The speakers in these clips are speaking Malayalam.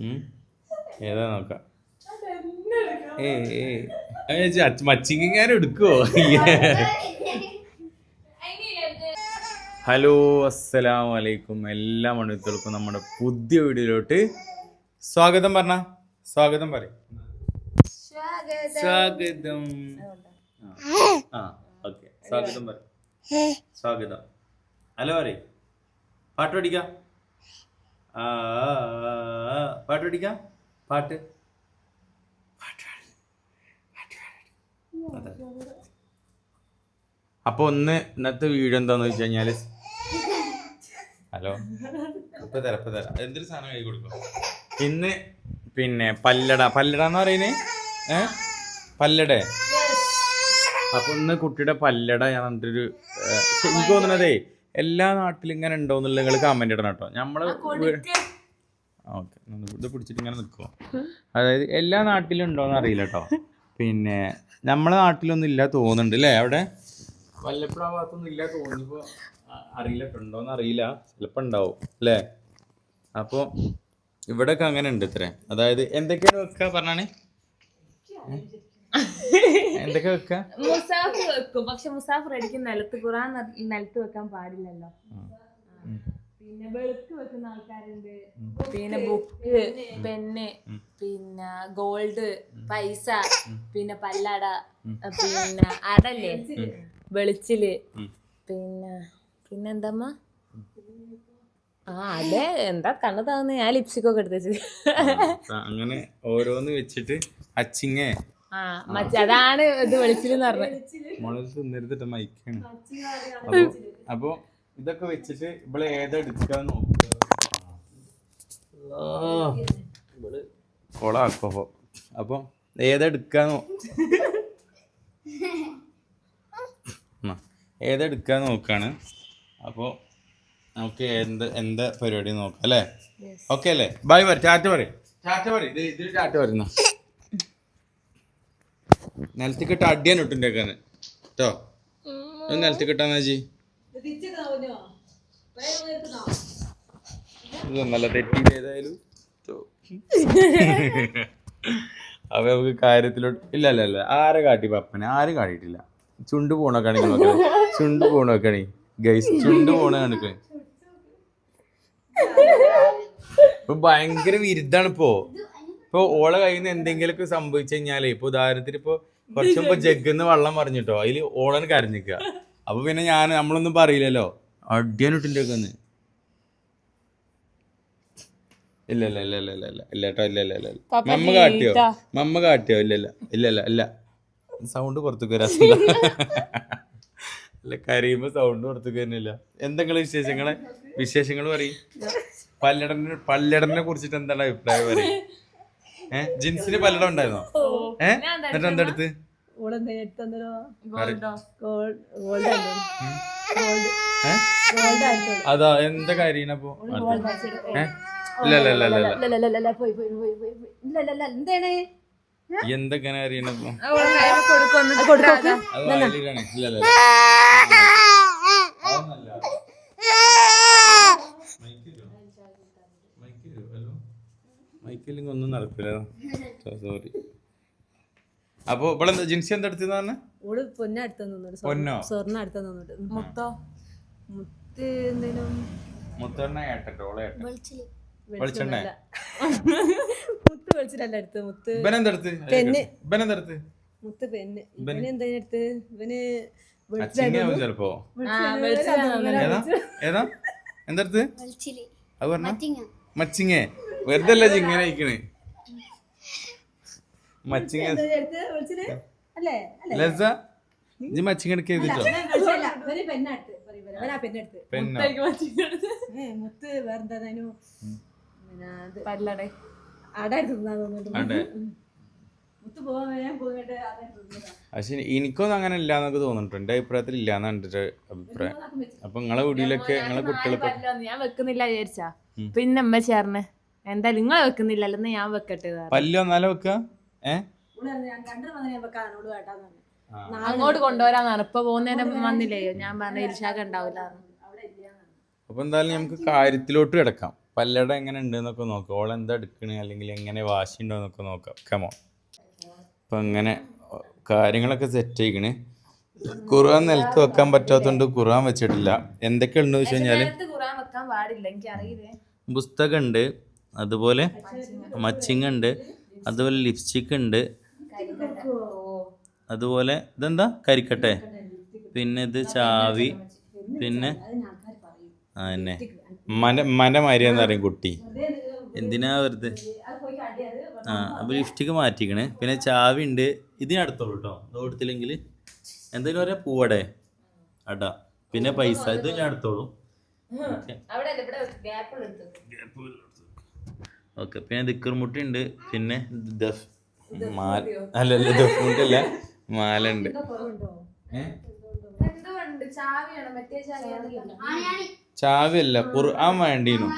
ഏതാ നോക്കാം? ഏ മച്ചിങ്ങാനും എടുക്കുവോ? ഹലോ അസ്സലാമു അലൈക്കും എല്ലാ മണികൾക്കും നമ്മുടെ പുതിയ വീഡിയോയിലോട്ട് സ്വാഗതം പറഞ്ഞ? സ്വാഗതം പറയും. സ്വാഗതം. ആ ഓക്കെ. സ്വാഗതം പറ സ്വാഗതം. ഹലോ പറയും. പാട്ട് പഠിക്കാം. പാട്ട് പഠിക്കാം? പാട്ട്. അപ്പൊ ഒന്ന് ഇന്നത്തെ വീഡിയോ എന്താന്ന് വെച്ച് കഴിഞ്ഞാൽ ഹലോ. ഇപ്പൊ തരാം ഇപ്പൊ തരാം. എന്തൊരു സാധനം കൈ കൊടുക്കും? ഇന്ന് പിന്നെ പല്ലട. പല്ലട എന്ന് പറയുന്നേ ഏ? പല്ലട. അപ്പൊ ഇന്ന് കുട്ടിയുടെ പല്ലട ഞാൻ ശ- എനിക്ക് തോന്നുന്നതേ എല്ലാ നാട്ടിലും ഇങ്ങനെ ഉണ്ടോ എന്നുള്ള നിങ്ങൾ കമന്റ് ഇടണം കേട്ടോ. നമ്മൾ ഓക്കെ. ഇത് പിടിച്ചിട്ട് ഇങ്ങനെ നിൽക്കുമോ അതായത് എല്ലാ നാട്ടിലും ഉണ്ടോന്ന് അറിയില്ല കേട്ടോ. പിന്നെ നമ്മളെ നാട്ടിലൊന്നും ഇല്ല തോന്നുന്നുണ്ട് അല്ലേ അവിടെ? വല്ലപ്പുഴ ഭാഗത്തൊന്നും ഇല്ല തോന്നിപ്പോ അറിയില്ല. ഉണ്ടോന്ന് അറിയില്ല. ചിലപ്പോ ഉണ്ടാവും അല്ലേ? അപ്പോ ഇവിടെയൊക്കെ അങ്ങനെ ഉണ്ട് ഇത്രേ. അതായത് എന്തൊക്കെയാണ് വെക്ക പറഞ്ഞാണ്? എന്തൊക്കെ വെക്ക? മുസാഫ് വെക്കും. പക്ഷെ മുസാഫ് റെഡിക്ക് നിലത്ത് ഖുറാൻ ന- നിലത്ത് വെക്കാൻ പാടില്ലല്ലോ. പിന്നെ വെളുത്ത് വെക്കുന്ന ആൾക്കാരുണ്ട്. പിന്നെ ബുക്ക് പെന്ന് പിന്നെ ഗോൾഡ് പൈസ പിന്നെ പല്ലട പിന്നെ അടല്ലേ? വെളിച്ചിൽ. പിന്നെ പിന്നെന്തമ്മ? ആ അതെ. എന്താ കണ്ണു താന്ന്. ഞാൻ ലിപ്സ്റ്റിക് ഒക്കെ എടുത്തു അങ്ങനെ ഓരോന്ന് വെച്ചിട്ട് അച്ചിങ്ങേ. അതാണ് ഇത് വെളിച്ചിലെന്ന് പറഞ്ഞത് മൈക്കാണ്. അപ്പൊ ഇതൊക്കെ വെച്ചിട്ട് ഇവിടെ ഏതാ എടുക്കാൻ നോക്കുക കൊളാക്കോ. അപ്പൊ ഏതെടുക്കാൻ ഏതെടുക്കാൻ ഉം. ഏതാ എടുക്കാൻ നോക്കാണ്. അപ്പൊ നമുക്ക് എന്ത് എന്താ പരിപാടി നോക്കാം അല്ലേ? ഓക്കെ അല്ലേ? ബൈ പറ ചാറ്റ് പറയും. ചാറ്റ് പറയും. ഇത് ഇതിൽ ചാറ്റ് പറയുന്ന നിലത്ത് കിട്ട അടിയാണ് ഇട്ടുണ്ടാക്കാന്ന് കേട്ടോ ഒന്ന് നിലത്ത് കിട്ടാന്നാ ജി. നല്ല തെറ്റി ഏതായാലും? ട്ടോ. അപ്പൊ നമുക്ക് കാര്യത്തിലോട്ട് ഇല്ല അല്ല അല്ല ആരെ കാട്ടി പപ്പനെ? ആരും കാട്ടിയിട്ടില്ല. ചുണ്ട് പോണൊക്കെയാണ് നോക്കണേ ചുണ്ട് പോണൊക്കെയാണ് ഗൈസ് ചുണ്ട് പോണ കണിക്കണേ ഇപ്പൊ ഭയങ്കര വിരുദ്ധാണ് ഇപ്പോ. ഇപ്പൊ ഓളെ കയ്യിൽ നിന്ന് എന്തെങ്കിലുമൊക്കെ സംഭവിച്ചു കഴിഞ്ഞാലേ ഇപ്പൊ ഉദാഹരണത്തിന് ഇപ്പൊ കുറച്ച് മുമ്പ് ജഗ്ഗെന്ന് വെള്ളം പറഞ്ഞിട്ടോ അതിൽ ഓളന് കരഞ്ഞിക്ക അപ്പൊ പിന്നെ ഞാൻ നമ്മളൊന്നും പറയില്ലല്ലോ അടിയാനിട്ടിണ്ടേക്കന്ന് ഇല്ല ഇല്ല ഇല്ല ഇല്ല ഇല്ല ഇല്ല ഇല്ല കേട്ടോ ഇല്ല ഇല്ല ഇല്ല ഇല്ല മമ്മ കാട്ടിയോ മമ്മ കാട്ടിയോ ഇല്ല ഇല്ല ഇല്ല ഇല്ല ഇല്ല സൗണ്ട് പുറത്തേക്ക് വരാ അല്ല കരയുമ്പോ സൗണ്ട് പുറത്തേക്ക് തന്നെയില്ല എന്തെങ്കിലും വിശേഷങ്ങളെ വിശേഷങ്ങൾ പറയും പല്ലടനെ പല്ലടനെ കുറിച്ചിട്ട് എന്താണ് അഭിപ്രായം പറയും ഏ ജിൻസിന് പല്ലട ഉണ്ടായിരുന്നോ? ഏ എന്നിട്ട് എന്താ എടുത്ത് ഓളെന്താ എടുത്തന്നോ ഗോൾഡോ? ഗോൾഡ് ഗോൾഡ് ആയിരുന്നു. ഗോൾഡ്. ആയിരുന്നു. അതാ എന്താ കാര്യം അപ്പൊ? ഏ? ഇല്ല ഇല്ല ഇല്ല ഇല്ല ഇല്ല. ഇല്ല പോയി പോയി പോയി പോയി പോയി. ഇല്ല ഇല്ല ഇല്ല എന്താണ്? എന്തൊക്കെയാണ് അറിയണപ്പോ മൈക്ക് കൊടുക്കോക്ക് മൈക്കില്ലെങ്കിൽ ഒന്നും നടക്കില്ല സോറി അപ്പൊ ഇവിടെ എന്താ ജിൻസി എന്താ പറഞ്ഞ? ഓൾ പൊന്ന അടുത്ത് നിന്നോട്ട് പൊന്നോ? സ്വർണ അടുത്ത് നിന്നോട്ട് മുത്തോ? മുത്ത് എന്തേലും മുത്തെണ്ണ ഏട്ടോ ഓളെ വെളിച്ചെണ്ണ. മുത്ത് വെളിച്ചിട്ടല്ല അടുത്ത് മുത്ത് ഇവനെന്തെടുത്ത് പെന്ന്. ഇവനെന്തെടുത്ത് മുത്ത് പെന്ന്. ഇവന് എന്താ അടുത്ത് ഇവന് ചെലപ്പോ. ഏതാ? ഏതാ? എന്താ എടുത്ത് അത് പറഞ്ഞ. മച്ചിങ്ങേ. വെറുതെ അല്ല ഇങ്ങനെ ഇരിക്കണേ? മച്ചിങ് അല്ലേ? അല്ലേ? ലസ ഇജ്ജ് മച്ചിങ് എടുക്ക പെണ്ണോ മുത്ത് പല്ലട. തിന്നതാ. പക്ഷെ എനിക്കൊന്നും അങ്ങനെ ഇല്ല എന്നൊക്കെ തോന്നിട്ടുണ്ട് എന്റെ അഭിപ്രായത്തിൽ ഇല്ലാന്ന് എന്റെ അഭിപ്രായം. അപ്പൊ നിങ്ങളെ വീട്ടിലൊക്കെ നിങ്ങളെ കുട്ടികളൊക്കെ ഞാൻ വെക്കുന്നില്ല വിചാരിച്ചാ. പിന്നെ അമ്മ ചേർന്ന് എന്തായാലും നിങ്ങൾ വെക്കുന്നില്ലല്ലോ എന്നാ ഞാൻ വെക്കട്ടെ. പല്ല് വന്നാലോ വെക്ക. അങ്ങോട്ട് കൊണ്ടുവരാന്നാണ് ഇപ്പൊ പോകുന്നതിന് വന്നില്ലേ? ഞാൻ പറഞ്ഞ ഇരിശാഖ ഉണ്ടാവില്ല. അപ്പൊ എന്തായാലും നമുക്ക് കാര്യത്തിലോട്ട് കിടക്കാം. പല്ലട എങ്ങനെ ഉണ്ട് എന്നൊക്കെ നോക്കാം. ഓൾ എന്താ എടുക്കണേ? അല്ലെങ്കിൽ എങ്ങനെ വാശി ഉണ്ടോ എന്നൊക്കെ നോക്കാം. കമോ അപ്പൊ അങ്ങനെ കാര്യങ്ങളൊക്കെ സെറ്റ് ചെയ്യണ്. ഖുർആൻ നിലത്ത് വെക്കാൻ പറ്റാത്തതുകൊണ്ട് ഖുർആൻ വെച്ചിട്ടില്ല. എന്തൊക്കെ ഉണ്ടെന്ന് വെച്ച് കഴിഞ്ഞാൽ പുസ്തകം ഉണ്ട്. അതുപോലെ മച്ചിങ് ഉണ്ട് അതുപോലെ ലിപ്സ്റ്റിക് ഉണ്ട് അതുപോലെ ഇതെന്താ? കരിക്കട്ടെ. പിന്നെ ഇത് ചാവി. പിന്നെ ആ തന്നെ മന മനമാരിയെന്ന് പറയും കുട്ടി. എന്തിനാ വെറുതെ? ആ അപ്പോൾ ലിപ്സ്റ്റിക്ക് മാറ്റിക്കണ്. പിന്നെ ചാവി ഉണ്ട്. ഇതിനടുത്തോളൂ കേട്ടോ ഇതോടത്തില്ലെങ്കിൽ കൊടുത്തില്ലെങ്കിൽ എന്തെങ്കിലും പറയാ പൂവടെ. അടാ. പിന്നെ പൈസ. ഇത് ഞാൻ എടുത്തോളൂ ഗ്യാപ്പ് ഓക്കെ. പിന്നെ ദിക്കർമുട്ടി ഉണ്ട്. പിന്നെ ദഫ് മാല അല്ലല്ല ദഫ്മുട്ടല്ല മാല ഉണ്ട്. എന്തുകൊണ്ട് ചാവിയാണ്? മറ്റേ ചാവിയാണ്? ചാവിയല്ല ഖുർആൻ വേണ്ടീനു.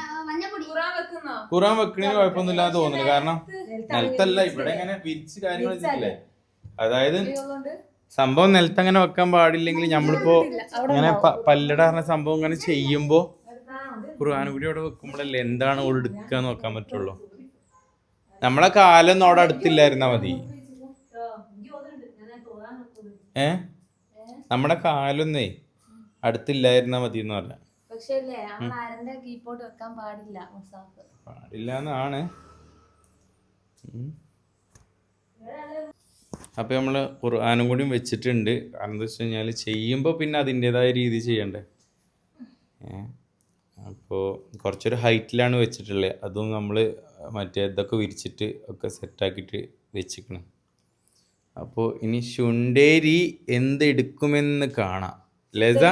ഖുറാൻ വെക്കുന്നോ? ഖുർആൻ എന്ന് കുഴപ്പമൊന്നുമില്ലാന്ന് തോന്നുന്നു കാരണം നിലത്തല്ല ഇവിടെ ഇങ്ങനെ വിരിച്ച് കാര്യങ്ങൾ വെച്ചിട്ടില്ലേ? അതായത് സംഭവം നിലത്ത് അങ്ങനെ വെക്കാൻ പാടില്ലെങ്കിൽ നമ്മളിപ്പോ ഇങ്ങനെ പ- പല്ലട പറഞ്ഞ സംഭവം ഇങ്ങനെ ചെയ്യുമ്പോ ഖുർആൻ കൂടി അവിടെ വെക്കുമ്പോഴല്ലേ എന്താണ് ഓൾ എടുക്കുക നോക്കാൻ പറ്റുള്ളൂ? നമ്മളെ കാലൊന്നും അവിടെ അടുത്തില്ലായിരുന്നാ മതി. ഏ? നമ്മുടെ കാലൊന്നേ അടുത്തില്ലായിരുന്നാ മതി എന്ന് പറഞ്ഞ നമ്മൾ പാടില്ല എന്നാണ് അപ്പൊ നമ്മൾ ഖുർആാനും കൂടി വെച്ചിട്ടുണ്ട്. കാരണം എന്താ വെച്ച് കഴിഞ്ഞാൽ ചെയ്യുമ്പോ പിന്നെ അതിന്റെതായ രീതി ചെയ്യണ്ടേ? ഏ? അപ്പോൾ കുറച്ചൊരു ഹൈറ്റിലാണ് വെച്ചിട്ടുള്ളത് അതും നമ്മൾ മറ്റേ ഇതൊക്കെ വിരിച്ചിട്ട് ഒക്കെ സെറ്റാക്കിയിട്ട് വെച്ചിരിക്കണം. അപ്പോൾ ഇനി ശുണ്ടേരി എന്തെടുക്കുമെന്ന് കാണാം. ലസ?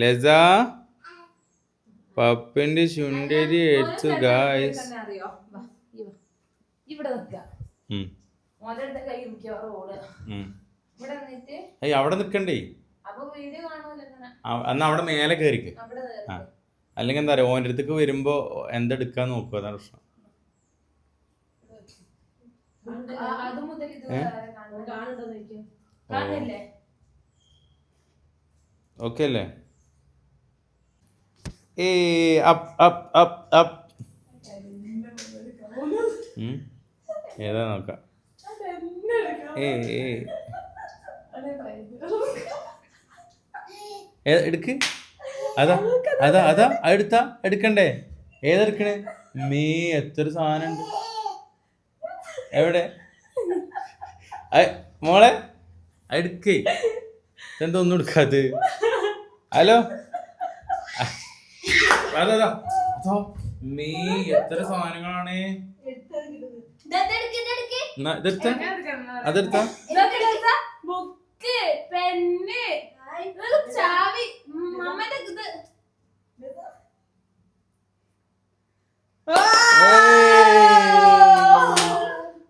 ലത പപ്പന്റെ ശുണ്ടേരി എടുത്തു ഗായ്സ് അവിടെ നിൽക്കണ്ടേ? എന്നാ അവിടെ മേലെ കയറിക്ക് അവിടെ ആ. അല്ലെങ്കിൽ എന്താ പറയുക ഓന്റെ അടുത്തേക്ക് വരുമ്പോ എന്തെടുക്കാൻ നോക്കുക അതാണ് പ്രശ്നം. ഓക്കെ അല്ലേ? ഏ അപ്പ് അപ്പ് അപ്പ് അപ്പ്. ഏതാ നോക്കാം? ഏ ഏ ഏ- എടുക്ക്. അതാ അതാ അതാ എടുത്താ എടുക്കണ്ടേ? ഏതെടുക്കണേ മേ എത്ര സാധനം ഉണ്ട് എവിടെ മോളെ എടുക്കേ. എന്താ ഒന്നും എടുക്കാത് ഹലോ? അതാ അതാ. മേ എത്ര സാധനങ്ങളാണ്? അതെടുത്ത? അതെടുത്ത പെന്ന്. ചാവി. മമ്മന്റെ ഇത്.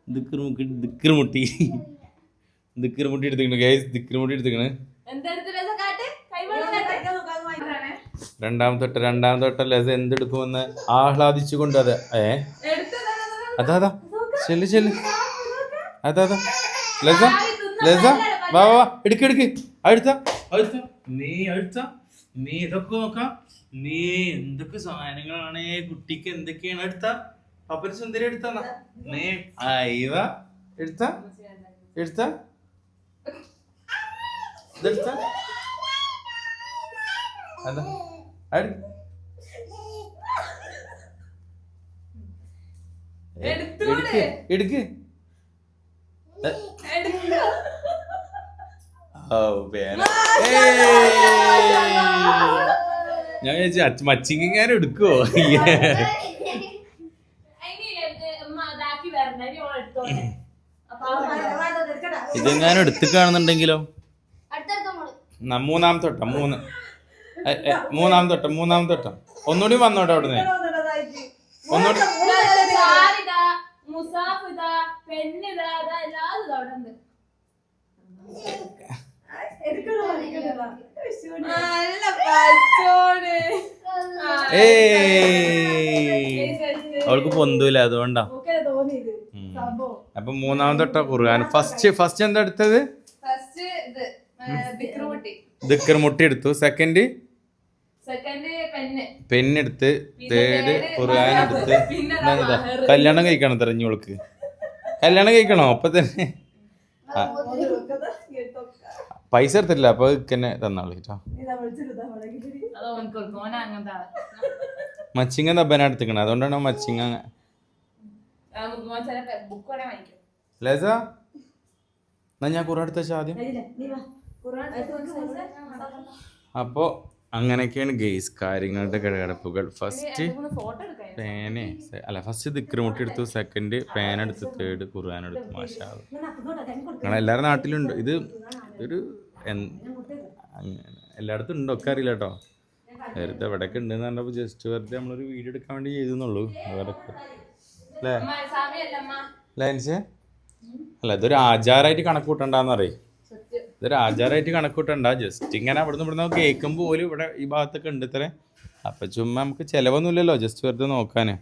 ദിക്കർമുട്ടി ദിക്കർമുട്ടി ദിക്കർമുട്ടി എടുത്തിക്കണ് ഗൈസ് ദിക്കർമുട്ടി എടുത്തിക്കണ് എന്തെടുത്ത് രസം കാട്ട്? കൈവെള്ളം കാട്ട്. രണ്ടാമത്തെ തൊട്ട് രണ്ടാമത്തെ തൊട്ട് ലസ എന്തെടുക്കുമെന്ന് ആഹ്ലാദിച്ചുകൊണ്ട് അത്. ഏ? അതാ അതാ. ചെല്ലു ചെല്ല്. അതാ അതാ. ലസ? ലസ? വാ വാ എടുക്ക് എടുക്ക്. അടുത്ത അടുത്ത നീ അടുത്ത നീ ഇതൊക്കെ നോക്കാം. നീ എന്തൊക്കെ സാധനങ്ങളാണ് കുട്ടിക്ക് എന്തൊക്കെയാണ് എടുത്ത പപ്പന് സുന്ദരി എടുത്ത നീ അയവ എടുത്ത എടുത്ത ഇതെടുത്ത. അതാ. അടി എടുക്ക്. എടുക്ക്. വേന ഞാൻ വിചാരിച്ചു മച്ചിങ് ഇങ്ങനെ എടുക്കുവോ. ഇതെങ്ങാനും എടുത്ത് കാണുന്നുണ്ടെങ്കിലോ മൂന്നാം തൊട്ടം മൂന്ന്. മൂന്നാം തൊട്ടം മൂന്നാം തൊട്ടം ഒന്നുകൂടി വന്നോട്ടെ അവിടുന്ന്. ഒന്നുകൂടി മുസാഫ് പെണ്ണിതാ, അവിടെ ഉണ്ട്. അവൾക്ക് പൊന്തൂല അതുകൊണ്ടാ. അപ്പൊ മൂന്നാമത്തെ കുറുകാൻ. ഖുർആൻ ഫസ്റ്റ് ഫസ്റ്റ് എന്താ എടുത്തത്? ദിക്കർ മുട്ടി എടുത്തു. സെക്കൻഡ് സെക്കൻഡ് പെണ്ണ്. പെണ്ണെടുത്ത് തേട് ഖുർആൻ. എടുത്ത്. കല്യാണം കഴിക്കണം തെരഞ്ഞോൾക്ക് കല്യാണം കഴിക്കണോ? അപ്പൊ തന്നെ. പൈസ എടുത്തില്ല അപ്പൊ ഇക്കന്നെ തന്നാളി. മച്ചിങ്ങ തബന എടുത്തിക്കണ അതുകൊണ്ടാണ് മച്ചിങ്ങ ലേസ എന്നാ ഞാൻ കുറെ അടുത്ത ആദ്യം. കഴിയില്ല നീ വാ. ഖുർആൻ അപ്പോ അങ്ങനെയൊക്കെയാണ് ഗെയ്സ് കാര്യങ്ങളുടെ കിടകടപ്പുകൾ. ഫസ്റ്റ് പേനെ അല്ല ഫസ്റ്റ് ദിക്രമുട്ടി എടുത്തു സെക്കൻഡ് പേനെടുത്ത് തേർഡ് ഖുർആൻ എടുത്തു. മാഷാ നിങ്ങൾ എല്ലാവരുടെ നാട്ടിലുണ്ട്. ഇത് ഒരു എല്ലായിടത്തും ഉണ്ടോ? ഒക്കെ അറിയില്ല കേട്ടോ. വെറുതെ എവിടെയൊക്കെ ഉണ്ടെന്ന് പറഞ്ഞപ്പോൾ ജസ്റ്റ് വെറുതെ നമ്മളൊരു വീഡിയോ എടുക്കാൻ വേണ്ടി ചെയ്തെന്നുള്ളൂ. അവരൊക്കെ അല്ലേ? സമയല്ലമ്മ അല്ല ഇതൊരു ആചാരമായിട്ട് കണക്ക് കൂട്ടണ്ടെന്ന് സത്യം ഇതൊരു ആചാരമായിട്ട് കണക്ക് കൂട്ടണ്ട ജസ്റ്റ് ഇങ്ങനെ അവിടുന്ന് ഇവിടുന്ന് കേൾക്കുമ്പോൾ പോലും ഇവിടെ ഈ ഭാഗത്തൊക്കെ ഉണ്ട് ഇത്ര. അപ്പം ചുമ്മാ നമുക്ക് ചിലവൊന്നുമില്ലല്ലോ ജസ്റ്റ് വെറുതെ നോക്കാന്.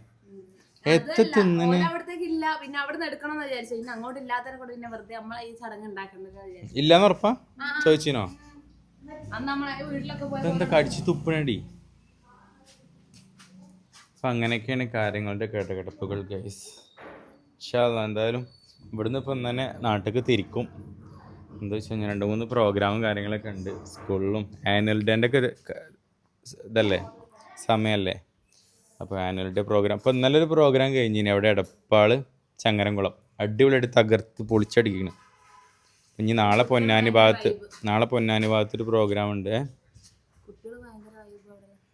എത്ര തിന്നണ് അവിടത്തേക്ക് ഇല്ല. പിന്നെ അവിടെ നിന്ന് എടുക്കണം എന്ന് വിചാരിച്ചു. പിന്നെ അങ്ങോട്ട് ഇല്ലാത്തതിനെ കൊണ്ട് പിന്നെ വെറുതെ നമ്മളെ ഈ ചടങ്ങ് ഉണ്ടാക്കുന്നത് വിചാരിച്ചു. ഇല്ലാന്ന് ഉറപ്പാ? ചോദിച്ചിനോ? അന്ന് നമ്മളെ വീട്ടിലൊക്കെ പോയ ഇതെന്താ കടിച്ച് തുപ്പണടി? അപ്പൊ അങ്ങനെയൊക്കെയാണ് കാര്യങ്ങളുടെ കേട്ടകിടപ്പുകൾ ഗൈസ് ഇൻഷാല്ലാ എന്തായാലും ഇവിടുന്ന് ഇപ്പം തന്നെ നാട്ടിലേക്ക് തിരിക്കും. എന്താ വെച്ച് കഴിഞ്ഞാൽ രണ്ട് മൂന്ന് പ്രോഗ്രാമും കാര്യങ്ങളൊക്കെ ഉണ്ട്. സ്കൂളിലും ആനുവൽ ഡേന്റെ ഒക്കെ ഇതല്ലേ? സമയമല്ലേ അപ്പോൾ ആനുവൽ ഡേ പ്രോഗ്രാം അപ്പോൾ നല്ലൊരു പ്രോഗ്രാം കഴിഞ്ഞിനി. അവിടെ എടപ്പാൾ ചങ്ങരംകുളം. അടിപൊളിയായിട്ട് തകർത്ത് പൊളിച്ചടിക്കണം. ഇനി നാളെ പൊന്നാനി ഭാഗത്ത് നാളെ പൊന്നാനി ഭാഗത്തൊരു പ്രോഗ്രാം ഉണ്ട്.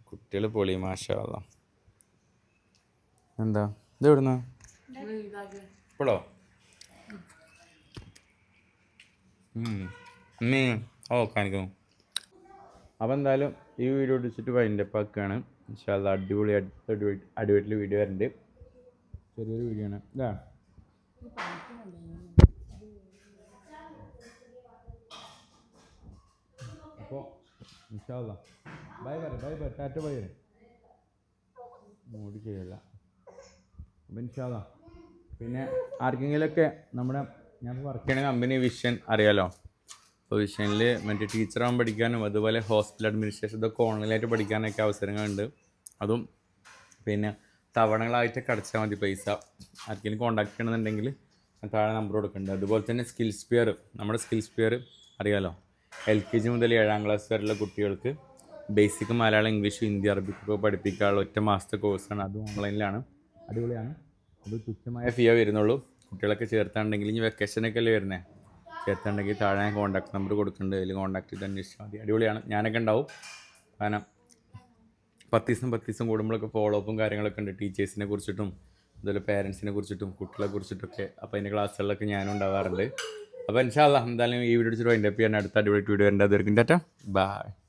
കുട്ടികൾ പൊളി മാഷാ. എന്താ? ഇത് എവിടുന്ന. ഇപ്പോഴോ അമ്മേ ഓ കാണിക്കുന്നു. അപ്പോൾ എന്തായാലും ഈ വീഡിയോ അടിച്ചിട്ട് വൈൻഡപ്പ് ആക്കുകയാണ് ഇൻഷാല്ല അടിപൊളി അടുത്ത അടിപൊളി അടിപൊളി വീഡിയോ വരുന്നുണ്ട് ചെറിയൊരു വീഡിയോ ആണ്. ഇതാ. അപ്പോൾ ഇൻഷാല്ല ബൈ ബൈ ബൈ പറ ടാറ്റ ബൈ മൂടി ചെയ്യല്ല അപ്പം ഇൻഷാല്ല പിന്നെ ആർക്കെങ്കിലുമൊക്കെ നമ്മുടെ ഞാൻ വർക്ക് ചെയ്യുന്ന കമ്പനി വിഷൻ അറിയാലോ? അപ്പോൾ വിഷനിൽ മറ്റേ ടീച്ചറാകാൻ പഠിക്കാനും അതുപോലെ ഹോസ്പിറ്റൽ അഡ്മിനിസ്ട്രേഷൻ ഇതൊക്കെ ഓൺലൈനായിട്ട് പഠിക്കാനൊക്കെ അവസരങ്ങളുണ്ട്. അതും പിന്നെ തവണകളായിട്ടൊക്കെ അടച്ചാൽ മതി പൈസ. ആർക്കെങ്കിലും കോൺടാക്ട് ചെയ്യണമെന്നുണ്ടെങ്കിൽ താഴെ നമ്പർ കൊടുക്കുന്നുണ്ട് അതുപോലെ തന്നെ സ്കിൽസ് പിയർ നമ്മുടെ സ്കിൽസ് പിയർ അറിയാലോ? എൽ കെ ജി മുതൽ ഏഴാം ക്ലാസ് വരെയുള്ള കുട്ടികൾക്ക് ബേസിക് മലയാളം ഇംഗ്ലീഷ് ഹിന്ദി അറബിക്കൊക്കെ പഠിപ്പിക്കാനുള്ള ഒറ്റ മാസത്തെ കോഴ്സാണ് അത് ഓൺലൈനിലാണ് അടിപൊളിയാണ്. അത് തുച്ഛമായ ഫീയേ വരുന്നുള്ളൂ. കുട്ടികളൊക്കെ ചേർത്താണ്ടെങ്കിൽ ഇനി വെക്കേഷനൊക്കെ അല്ലേ വരുന്നത് ചേർത്താണ്ടെങ്കിൽ താഴെ ഞാൻ കോൺടാക്ട് നമ്പർ കൊടുക്കുന്നുണ്ട് അതിൽ കോൺടാക്ട് ചെയ്ത് അന്വേഷിച്ചാൽ മതി. അടിപൊളിയാണ്. ഞാനൊക്കെ ഉണ്ടാവും. കാരണം പത്ത് ദിവസം പത്ത് ദിവസം കൂടുമ്പോഴൊക്കെ ഫോളോ അപ്പും കാര്യങ്ങളൊക്കെ ഉണ്ട്. ടീച്ചേഴ്സിനെ കുറിച്ചിട്ടും അതുപോലെ പേരൻസിനെ കുറിച്ചിട്ടും കുട്ടികളെ കുറിച്ചിട്ടൊക്കെ. അപ്പോൾ അതിന്റെ ക്ലാസ്സുകളിലൊക്കെ ഞാനും ഉണ്ടാവാറുണ്ട്. അപ്പോൾ ഇൻഷാല്ല എന്തായാലും ഈ വീഡിയോ അതിന്റെ ചെയ്യാൻ അടുത്ത അടിപൊളി വീഡിയോ എന്റെ അതുവരെയും ടാറ്റ. ബൈ